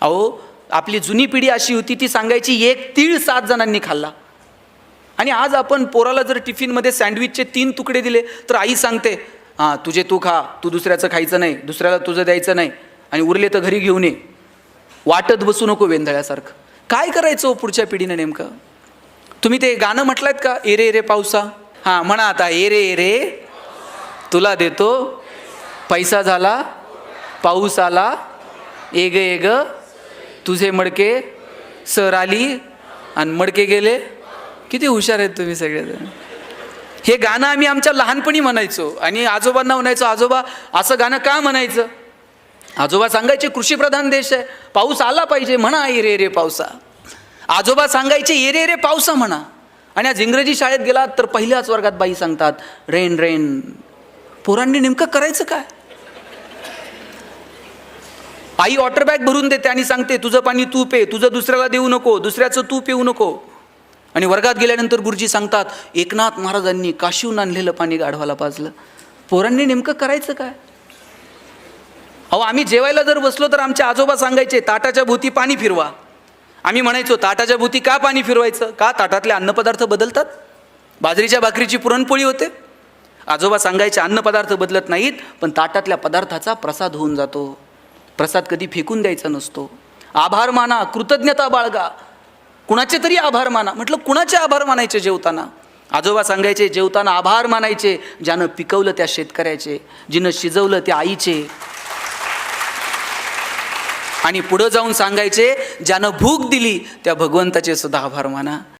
अहो आपली जुनी पिढी अशी होती ती सांगायची एक तीळ सात जणांनी खाल्ला. आणि आज आपण पोराला जर टिफिनमध्ये सँडविचचे तीन तुकडे दिले तर आई सांगते हां तुझे तू खा तू दुसऱ्याचं खायचं नाही दुसऱ्याला तुझं द्यायचं नाही आणि उरले तर घरी घेऊन ये. वाटत बसू नको वेंधळ्यासारखं. काय करायचं हो पुढच्या पिढीनं नेमकं? तुम्ही ते गाणं म्हटलंयत का? एरे एरे पावसा. हां म्हणा आता एरे एरे तुला देतो पैसा झाला पाऊस आला एग एग तुझे मडके सर आली आणि मडके गेले. किती हुशार आहेत तुम्ही सगळेजण. हे गाणं आम्ही आमच्या लहानपणी म्हणायचो आणि आजोबांना म्हणायचो आजोबा असं गाणं का म्हणायचं? आजोबा सांगायचे कृषीप्रधान देश आहे. पाऊस आला पाहिजे म्हणा एरे रे पावसा. आजोबा सांगायचे एरे रे पावसा म्हणा. आणि आज इंग्रजी शाळेत गेलात तर पहिल्याच वर्गात बाई सांगतात रेन रेन. पोरांनी नेमकं करायचं काय? आई वॉटर बॅग भरून देते आणि सांगते तुझं पाणी तू पे तुझं दुसऱ्याला देऊ नको दुसऱ्याचं तू पिऊ नको. आणि वर्गात गेल्यानंतर गुरुजी सांगतात एकनाथ महाराजांनी काशीहून आणलेलं पाणी गाढवाला पाजलं. पोरांनी नेमकं करायचं काय? अहो आम्ही जेवायला जर बसलो तर आमचे आजोबा सांगायचे ताटाच्या भोवती पाणी फिरवा. आम्ही म्हणायचो ताटाच्या भोवती का पाणी फिरवायचं? का ताटातले अन्नपदार्थ बदलतात? बाजरीच्या भाकरीची पुरणपोळी होते. आजोबा सांगायचे अन्नपदार्थ बदलत नाहीत पण ताटातल्या पदार्थाचा प्रसाद होऊन जातो. प्रसाद कधी फेकून द्यायचा नसतो. आभार माना कृतज्ञता बाळगा. कुणाचे तरी आभार माना. म्हटलं कुणाचे आभार मानायचे जेवताना? आजोबा सांगायचे जेवताना आभार मानायचे. ज्यानं पिकवलं त्या शेतकऱ्याचे जिनं शिजवलं त्या आईचे. आणि पुढं जाऊन सांगायचे ज्यानं भूक दिली त्या भगवंताचे सुद्धा आभार माना.